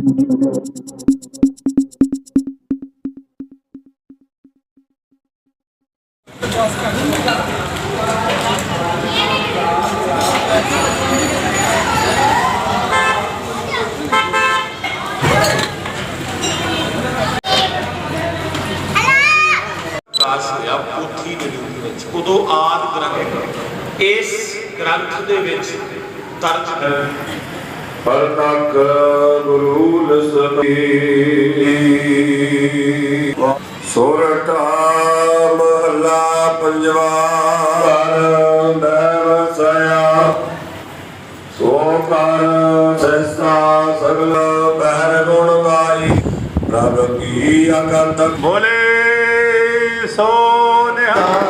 ਵਿਕਾਸ ਹੋਇਆ ਪੋਥੀ ਦੇ ਰੂਪ ਵਿੱਚ, ਉਦੋਂ ਆਦ ਗ੍ਰੰਥ। ਇਸ ਗ੍ਰੰਥ ਦੇ ਵਿੱਚ ਦਰਜ ਹੈ ਪਰ ਗੁਰੂ ਲਸਮੀ ਸੋਰਠਾ ਮਹਲਾ ਪੰਜਵਾ। ਪਰ ਦੇਵ ਸਿਆ ਸੋ ਕਰ ਸਸਤਾ ਸਗਲ ਪਹਿਰ ਗੁਣ ਗਾਈ ਪ੍ਰਭ ਕੀ ਅਕੰਤ ਬੋਲੇ, ਸੋ ਨਿਹਾਲ।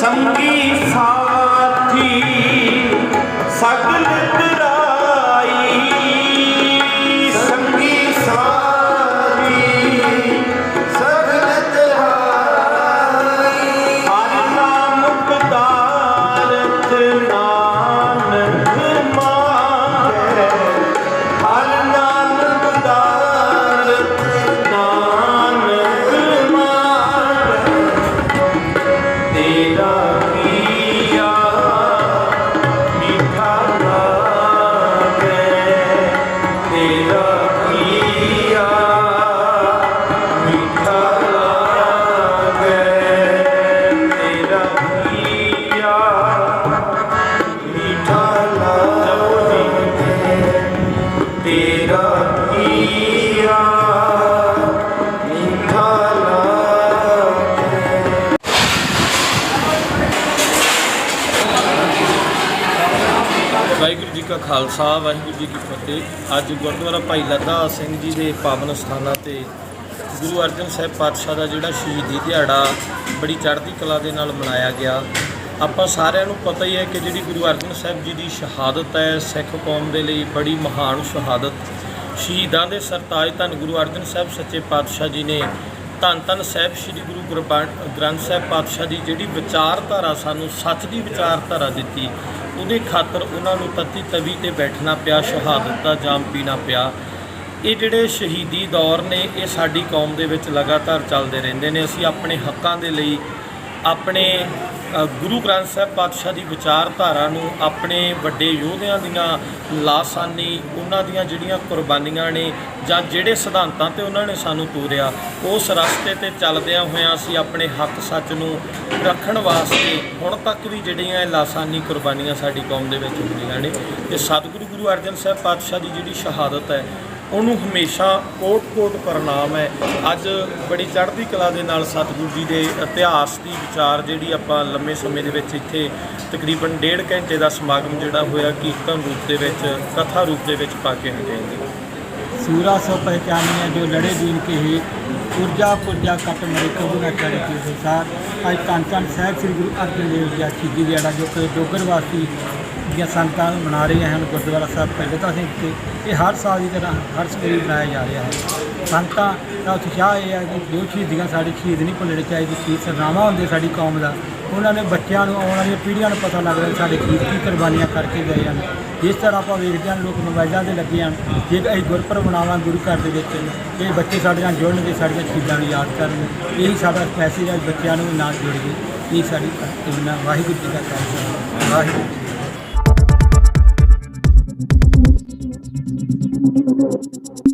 ਸੰਗੀ ਸਾਥੀ ਸਗਲ ਤਰਾਈ ਵਾਹਿਗੁਰੂ ਜੀ ਕਾ ਖਾਲਸਾ, ਵਾਹਿਗੁਰੂ ਜੀ ਕੀ ਫਤਿਹ। ਅੱਜ ਗੁਰਦੁਆਰਾ ਭਾਈ ਲੱਦਾ ਸਿੰਘ ਜੀ ਦੇ ਪਾਵਨ ਸਥਾਨਾਂ ਤੇ ਗੁਰੂ ਅਰਜਨ ਸਾਹਿਬ ਪਾਤਸ਼ਾਹ ਦਾ ਜਿਹੜਾ ਸ਼ਹੀਦੀ ਦਿਹਾੜਾ ਬੜੀ ਚੜ੍ਹਦੀ ਕਲਾ ਦੇ ਨਾਲ ਮਨਾਇਆ ਗਿਆ। ਆਪਾਂ ਸਾਰਿਆਂ ਨੂੰ ਪਤਾ ਹੀ ਹੈ ਕਿ ਜਿਹੜੀ ਗੁਰੂ ਅਰਜਨ ਸਾਹਿਬ ਜੀ ਦੀ ਸ਼ਹਾਦਤ ਹੈ, ਸਿੱਖ ਕੌਮ ਦੇ ਲਈ ਬੜੀ ਮਹਾਨ ਸ਼ਹਾਦਤ। ਸ਼ਹੀਦਾਂ ਦੇ ਸਰਤਾਜ ਧੰਨ ਗੁਰੂ ਅਰਜਨ ਸਾਹਿਬ ਸੱਚੇ ਪਾਤਸ਼ਾਹ ਜੀ ਨੇ ਧੰਨ ਧੰਨ ਸਾਹਿਬ ਸ੍ਰੀ ਗੁਰੂ ਗੁਰਬਾਣੀ ਗ੍ਰੰਥ ਸਾਹਿਬ ਪਾਤਸ਼ਾਹ ਦੀ ਜਿਹੜੀ ਵਿਚਾਰਧਾਰਾ ਸਾਨੂੰ ਸੱਚ ਦੀ ਵਿਚਾਰਧਾਰਾ ਦਿੱਤੀ। ਉਹਦੇ ਖਾਤਰ ਉਹਨਾਂ ਨੂੰ ਤਤੀ ਤਵੀ ਤੇ ਬੈਠਣਾ ਪਿਆ ਸ਼ਹਾਦਤ ਦਾ ਜਾਮ ਪੀਣਾ ਪਿਆ। ਇਹ ਜਿਹੜੇ ਸ਼ਹੀਦੀ ਦੌਰ ਨੇ, ਇਹ ਸਾਡੀ ਕੌਮ ਦੇ ਵਿੱਚ ਲਗਾਤਾਰ ਚੱਲਦੇ ਰਹਿੰਦੇ ਨੇ। ਅਸੀਂ ਆਪਣੇ ਹੱਕਾਂ ਦੇ ਲਈ, ਆਪਣੇ ਗੁਰੂ ਗ੍ਰੰਥ ਸਾਹਿਬ ਪਾਤਸ਼ਾਹ ਦੀ ਵਿਚਾਰਧਾਰਾ ਨੂੰ ਆਪਣੇ ਵੱਡੇ ਯੋਧਿਆਂ ਦੀਆਂ ਲਾਸਾਨੀ, ਉਹਨਾਂ ਦੀਆਂ ਜਿਹੜੀਆਂ ਕੁਰਬਾਨੀਆਂ ਨੇ ਜਾਂ ਜਿਹੜੇ ਸਿਧਾਂਤਾਂ ਤੇ ਉਹਨਾਂ ਨੇ ਸਾਨੂੰ ਤੋਰਿਆ ਉਸ ਰਸਤੇ ਤੇ ਚੱਲਦਿਆਂ ਹੋਇਆਂ ਅਸੀਂ ਆਪਣੇ ਹੱਕ ਸੱਚ ਨੂੰ ਰੱਖਣ ਵਾਸਤੇ ਹੁਣ ਤੱਕ ਵੀ ਜਿਹੜੀਆਂ ਇਹ ਲਾਸਾਨੀ ਕੁਰਬਾਨੀਆਂ ਸਾਡੀ ਕੌਮ ਦੇ ਵਿੱਚ ਹੁੰਦੀਆਂ ਨੇ। ਤੇ ਸਤਿਗੁਰੂ ਗੁਰੂ ਅਰਜਨ ਸਾਹਿਬ ਪਾਤਸ਼ਾਹ ਦੀ ਜਿਹੜੀ ਸ਼ਹਾਦਤ ਹੈ ਉਹਨੂੰ ਹਮੇਸ਼ਾ ਕੋਟ-ਕੋਟ ਪ੍ਰਣਾਮ ਹੈ। ਅੱਜ ਬੜੀ ਚੜ੍ਹਦੀ ਕਲਾ ਦੇ ਨਾਲ ਸਤਿਗੁਰੂ ਜੀ ਦੇ ਇਤਿਹਾਸ ਦੀ ਵਿਚਾਰ ਜਿਹੜੀ ਆਪਾਂ ਲੰਮੇ ਸਮੇਂ ਦੇ ਵਿੱਚ ਇੱਥੇ ਤਕਰੀਬਨ ਡੇਢ ਘੰਟੇ ਦਾ ਸਮਾਗਮ ਜਿਹੜਾ ਹੋਇਆ, ਕੀਰਤਨ ਰੂਪ ਦੇ ਵਿੱਚ, ਕਥਾ ਰੂਪ ਦੇ ਵਿੱਚ ਪਾ ਕੇ ਹਟੇ ਜੀ ਸੂਰਾ ਸੋ ਪਹਿਚਾਨੀਆਂ ਜੋ ਲੜੇ ਦੀਨ ਕੇ ਹੀ ਊਰਜਾ ਪੁਰਜਾ ਕੱਟ ਮਰੇ ਕਬੂ ਨਾ ਕਰੇ ਕੀ ਸੰਸਾਰ। ਅੱਜ ਕੰਚਨ ਸਾਹਿਬ ਸ੍ਰੀ ਗੁਰੂ ਅਰਜਨ ਦੇਵ ਜੀ ਆਖੀ ਜੀ ਜਿਹੜਾ ਜੋ ਕਿ ਡੋਗਰ ਵਾਸੀ ਦੀਆਂ ਸੰਗਤਾਂ ਨੂੰ ਮਨਾ ਰਹੀਆਂ ਹਨ, ਗੁਰਦੁਆਰਾ ਸਾਹਿਬ ਭਗਤਾ ਸਿੰਘ ਤੇ ਇਹ ਹਰ ਸਾਲ ਦੀ ਤਰ੍ਹਾਂ, ਹਰ ਸਕੂਲ ਮਨਾਇਆ ਜਾ ਰਿਹਾ ਹੈ। ਸੰਗਤਾਂ ਦਾ ਉਤਸ਼ਾਹ ਇਹ ਹੈ ਕਿ ਜੋ ਸ਼ਹੀਦੀਆਂ ਸਾਡੇ ਸ਼ਹੀਦ ਨਹੀਂ ਭੁੱਲਣੇ ਚਾਹੀਦੇ, ਸ਼ਹੀਦ ਸਰਨਾਮਾ ਹੁੰਦੇ ਸਾਡੀ ਕੌਮ ਦਾ, ਉਹਨਾਂ ਨੇ ਬੱਚਿਆਂ ਨੂੰ, ਆਉਣ ਵਾਲੀਆਂ ਪੀੜ੍ਹੀਆਂ ਨੂੰ ਪਤਾ ਲੱਗਦਾ ਕਿ ਸਾਡੇ ਸ਼ਹੀਦ ਕੀ ਕੁਰਬਾਨੀਆਂ ਕਰਕੇ ਗਏ ਹਨ। ਜਿਸ ਤਰ੍ਹਾਂ ਆਪਾਂ ਵੇਖਦੇ ਹਾਂ, ਲੋਕ ਮੋਬਾਈਲਾਂ ਤੇ ਲੱਗੇ ਹਨ, ਜੇ ਅਸੀਂ ਗੁਰਪੁਰਬ ਮਨਾਵਾਂ ਗੁਰੂ ਘਰ ਦੇ ਵਿੱਚ ਇਹ ਬੱਚੇ ਸਾਡੇ ਨਾਲ ਜੁੜਨਗੇ, ਸਾਡੀਆਂ ਸ਼ਹੀਦਾਂ ਨੂੰ ਯਾਦ ਕਰਨਗੇ, ਇਹੀ ਸਾਡਾ ਮੈਸੇਜ ਹੈ, ਬੱਚਿਆਂ ਨੂੰ ਨਾਲ ਜੋੜੀਏ। ਇਹ ਸਾਡੀ ਕਾਮਨਾ ਵਾਹਿਗੁਰੂ ਜੀ ਦਾ ਖਾਲਸਾ, ਵਾਹਿਗੁਰੂ Thank you.